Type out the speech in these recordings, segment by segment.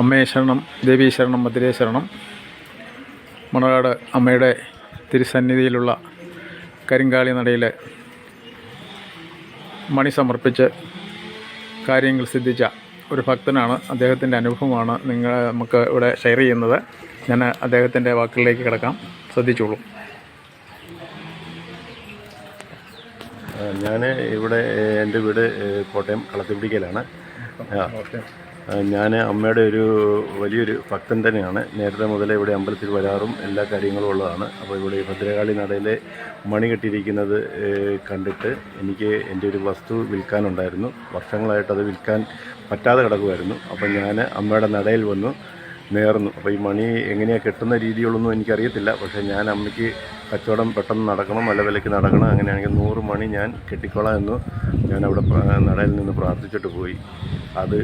അമ്മയെ ശരണം ദേവീ ശരണം ഭദ്രേ ശരണം. മണകാട് അമ്മയുടെ തിരുസന്നിധിയിലുള്ള കരിങ്കാളി നടയിൽ മണി സമർപ്പിച്ച് കാര്യങ്ങൾ സിദ്ധിച്ച ഒരു ഭക്തനാണ്. അദ്ദേഹത്തിന്റെ അനുഭവമാണ് നിങ്ങൾ നമുക്ക് ഇവിടെ ഷെയർ ചെയ്യുന്നത്. ഞാൻ അദ്ദേഹത്തിന്റെ വാക്കുകളിലേക്ക് കിടക്കാം. ശ്രദ്ധിച്ചോളൂ. ഞാൻ ഇവിടെ എന്റെ വീട് കോട്ടയം കളത്തിപ്പിടിക്കലാണ് ഞാൻ അമ്മയുടെ ഒരു വലിയൊരു ഭക്തൻ തന്നെയാണ്. നേരത്തെ മുതലേ ഇവിടെ അമ്പലത്തിൽ വരാറും എല്ലാ കാര്യങ്ങളും ഉള്ളതാണ്. അപ്പോൾ ഇവിടെ ഭദ്രകാളി നടയിലെ മണി കെട്ടിയിരിക്കുന്നത് കണ്ടിട്ട് എനിക്ക് എന്റെ ഒരു വസ്തു വിൽക്കാനുണ്ടായിരുന്നു. വർഷങ്ങളായിട്ട് അത് വിൽക്കാൻ പറ്റാതെ കിടക്കുമായിരുന്നു അപ്പോൾ ഞാൻ അമ്മയുടെ നടയിൽ വന്നു നേർന്നു. അപ്പോൾ ഈ മണി എങ്ങനെയാണ് കെട്ടുന്ന രീതികളൊന്നും എനിക്കറിയത്തില്ല. പക്ഷേ ഞാൻ അമ്മയ്ക്ക് കച്ചവടം പെട്ടെന്ന് നടക്കണം നല്ല വിലയ്ക്ക് നടക്കണം അങ്ങനെയാണെങ്കിൽ നൂറ് മണി ഞാൻ കെട്ടിക്കോളാം എന്ന് ഞാൻ അവിടെ നടയിൽ നിന്ന് പ്രാർത്ഥിച്ചിട്ട് പോയി. അത്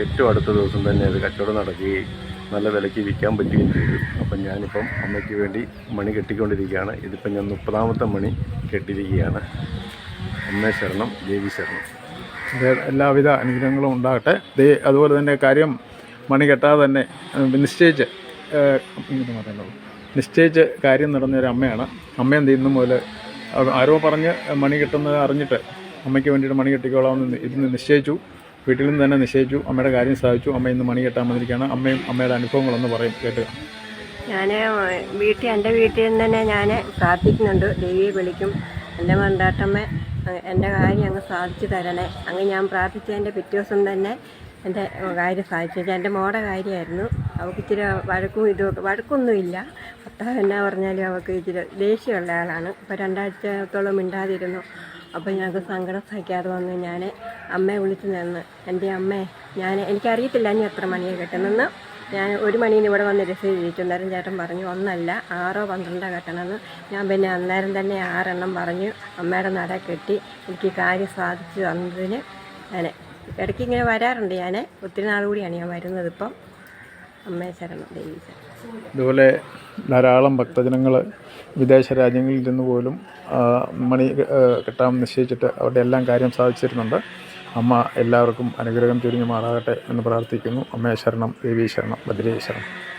ഏറ്റവും അടുത്ത ദിവസം തന്നെ അത് കച്ചവടം നടക്കുകയും നല്ല വിലയ്ക്ക് വിൽക്കാൻ പറ്റുകയും ചെയ്തു. അപ്പം ഞാനിപ്പം അമ്മയ്ക്ക് വേണ്ടി മണി കെട്ടിക്കൊണ്ടിരിക്കുകയാണ്. ഇതിപ്പം ഞാൻ മുപ്പതാമത്തെ മണി കെട്ടിയിരിക്കുകയാണ് അമ്മേ ശരണം ദേവി ശരണം. എല്ലാവിധ അനുഗ്രഹങ്ങളും ഉണ്ടാകട്ടെ. ദേ അതുപോലെ തന്നെ കാര്യം മണി കെട്ടാതെ തന്നെ നിശ്ചയിച്ച് പറയുന്നുള്ളൂ നിശ്ചയിച്ച് കാര്യം നടന്ന അമ്മയാണ്. അമ്മ എന്ത് ചെയ്യുന്ന മുതൽ ആരോ പറഞ്ഞ് മണി കെട്ടുന്നത് അറിഞ്ഞിട്ട് അമ്മയ്ക്ക് വേണ്ടിയിട്ട് മണി കെട്ടിക്കോളാമെന്ന് ഇരുന്ന് നിശ്ചയിച്ചു. വീട്ടിൽ നിന്ന് തന്നെ നിശ്ചയിച്ചു അമ്മയുടെ കാര്യം സാധിച്ചു അമ്മ ഇന്ന് മണി കെട്ടാൻ വന്നിരിക്കുകയാണ് അമ്മയും അമ്മയുടെ അനുഭവങ്ങളൊന്ന് പറയും കേട്ടുക ഞാൻ വീട്ടിൽ എന്റെ വീട്ടിൽ നിന്ന് തന്നെ ഞാൻ പ്രാർത്ഥിക്കുന്നുണ്ട്. ദേവിയെ വിളിക്കും. എന്റെ മന്ദാട്ടമ്മ എന്റെ കാര്യം അങ്ങ് സാധിച്ചു തരണേ. അങ്ങ് ഞാൻ പ്രാർത്ഥിച്ചതിന്റെ പിറ്റേ തന്നെ എന്റെ കാര്യം സാധിച്ചു എന്റെ മോടെ കാര്യമായിരുന്നു. അവൾക്ക് ഇച്ചിരി വഴക്കും ഇതുമൊക്കെ വഴക്കൊന്നുമില്ല. ഭർത്താവ് എന്നാ പറഞ്ഞാലും അവൾക്ക് ഇച്ചിരി ദേഷ്യമുള്ള ആളാണ്. ഇപ്പോൾ രണ്ടാഴ്ചത്തോളം മിണ്ടാതിരുന്നു. അപ്പോൾ ഞങ്ങൾക്ക് സങ്കടം സഹിക്കാതെ വന്ന് ഞാൻ അമ്മയെ വിളിച്ചു നിന്ന്. എന്റെ അമ്മേ ഞാൻ എനിക്കറിയത്തില്ല ഇനി എത്ര മണിയാണ് കിട്ടുന്നെന്ന് ഞാൻ ഒരു മണീന് ഇവിടെ വന്ന് രസീത് ചോദിച്ചു ചേട്ടൻ പറഞ്ഞു ഒന്നല്ല ആറോ പന്ത്രണ്ടോ കെട്ടണമെന്ന്. ഞാൻ പിന്നെ അന്നേരം തന്നെ ആറെണ്ണം പറഞ്ഞു. അമ്മയുടെ നട കെട്ടി എനിക്ക് കാര്യം സാധിച്ചു തന്നതിന് ഞാൻ ഇടയ്ക്ക് ഇങ്ങനെ വരാറുണ്ട് ഞാൻ ഒത്തിരി നാൾ കൂടിയാണ് ഞാൻ വരുന്നത് ഇപ്പം. അമ്മയെ ശരണം ഇതുപോലെ ധാരാളം ഭക്തജനങ്ങൾ വിദേശ രാജ്യങ്ങളിൽ ഇരുന്ന് പോലും മണി കിട്ടാമെന്ന് നിശ്ചയിച്ചിട്ട് അവരുടെ എല്ലാം കാര്യം സാധിച്ചിരുന്നുണ്ട്. അമ്മ എല്ലാവർക്കും അനുഗ്രഹം ചുരുങ്ങി മാറാകട്ടെ എന്ന് പ്രാർത്ഥിക്കുന്നു. അമ്മയെ ശരണം ദേവീ ശരണം ഭദ്രേ ശരണം